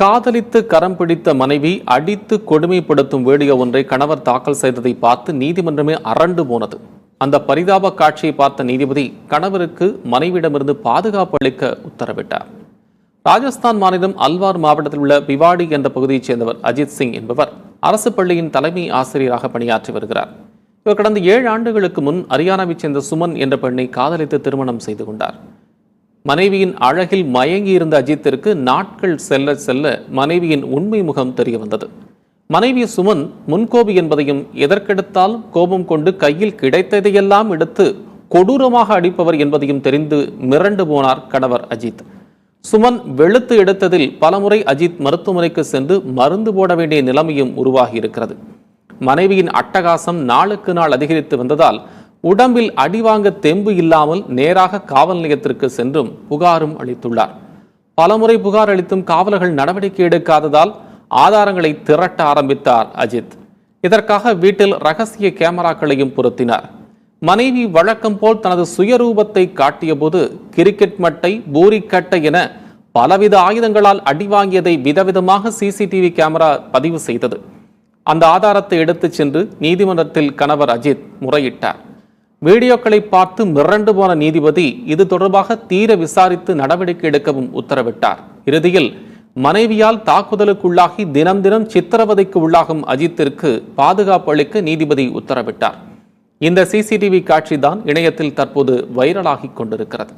காதலித்து கரம் பிடித்த மனைவி அடித்து கொடுமைப்படுத்தும் வீடியோ ஒன்றை கணவர் தாக்கல் செய்ததை பார்த்து நீதிமன்றமே அரண்டு போனது. அந்த பரிதாப காட்சியை பார்த்த நீதிபதி கணவருக்கு மனைவியிடமிருந்து பாதுகாப்பு அளிக்க உத்தரவிட்டார். ராஜஸ்தான் மாநிலம் அல்வார் மாவட்டத்தில் உள்ள பிவாடி என்ற பகுதியைச் சேர்ந்தவர் அஜித் சிங் என்பவர் அரசு பள்ளியின் தலைமை ஆசிரியராக பணியாற்றி வருகிறார். இவர் கடந்த ஏழு ஆண்டுகளுக்கு முன் ஹரியானாவைச் சேர்ந்த சுமன் என்ற பெண்ணை காதலித்து திருமணம் செய்து கொண்டார். மனைவியின் அழகில் மயங்கி இருந்த அஜித்திற்கு நாட்கள் செல்ல செல்ல மனைவியின் உண்மை முகம் தெரிய வந்தது. மனைவி சுமன் முன்கோபி என்பதையும் எதற்கெடுத்தாலும் கோபம் கொண்டு கையில் கிடைத்ததையெல்லாம் எடுத்து கொடூரமாக அடிப்பவர் என்பதையும் தெரிந்து மிரண்டு போனார் கணவர் அஜித். சுமன் வெளுத்து எடுத்ததில் பலமுறை அஜித் மருத்துவமனைக்கு சென்று மருந்து போட வேண்டிய நிலைமையும் உருவாகி இருக்கிறது. மனைவியின் அட்டகாசம் நாளுக்கு நாள் அதிகரித்து வந்ததால் உடம்பில் அடிவாங்க தெம்பு இல்லாமல் நேராக காவல் நிலையத்திற்கு சென்றும் புகாரும் அளித்துள்ளார். பலமுறை புகார் அளித்தும் காவலர்கள் நடவடிக்கை எடுக்காததால் ஆதாரங்களை திரட்ட ஆரம்பித்தார் அஜித். இதற்காக வீட்டில் ரகசிய கேமராக்களையும் பொருத்தினார். மனைவி வழக்கம் போல் தனது சுயரூபத்தை காட்டியபோது கிரிக்கெட் மட்டை பூரிக்கட்டை என பலவித ஆயுதங்களால் அடி வாங்கியதை விதவிதமாக சிசிடிவி கேமரா பதிவு செய்தது. அந்த ஆதாரத்தை எடுத்துச் சென்று நீதிமன்றத்தில் கணவர் அஜித் முறையிட்டார். வீடியோக்களை பார்த்து மிரண்டு போன நீதிபதி இது தொடர்பாக தீர விசாரித்து நடவடிக்கை எடுக்கவும் உத்தரவிட்டார். இறுதியில் மனைவியால் தாக்குதலுக்குள்ளாகி தினம் தினம் சித்திரவதைக்கு உள்ளாகும் அஜித்திற்கு பாதுகாப்பு அளிக்க நீதிபதி உத்தரவிட்டார். இந்த சிசிடிவி காட்சி தான் இணையத்தில் தற்போது வைரலாகிக் கொண்டிருக்கிறது.